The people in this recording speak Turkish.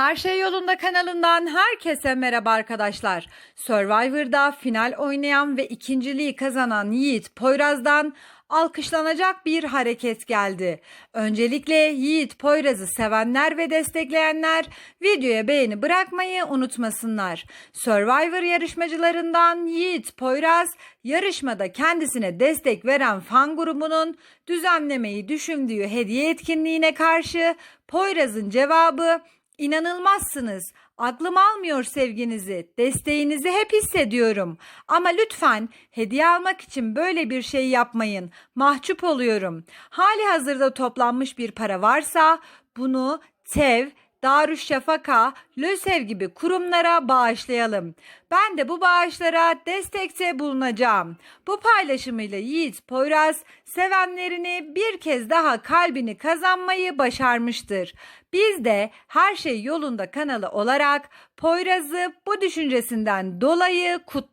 Her Şey Yolunda kanalından herkese merhaba arkadaşlar. Survivor'da final oynayan ve ikinciliği kazanan Yiğit Poyraz'dan alkışlanacak bir hareket geldi. Öncelikle Yiğit Poyraz'ı sevenler ve destekleyenler videoya beğeni bırakmayı unutmasınlar. Survivor yarışmacılarından Yiğit Poyraz yarışmada kendisine destek veren fan grubunun düzenlemeyi düşündüğü hediye etkinliğine karşı Poyraz'ın cevabı İnanılmazsınız. Aklım almıyor sevginizi, desteğinizi hep hissediyorum. Ama lütfen hediye almak için böyle bir şey yapmayın. Mahcup oluyorum. Hali hazırda toplanmış bir para varsa bunu TEV, Darüşşafaka, LÖSEV gibi kurumlara bağışlayalım. Ben de bu bağışlara destekte bulunacağım. Bu paylaşımıyla Yiğit Poyraz sevenlerini bir kez daha kalbini kazanmayı başarmıştır. Biz de her şey yolunda kanalı olarak Poyraz'ı bu düşüncesinden dolayı kutluyoruz.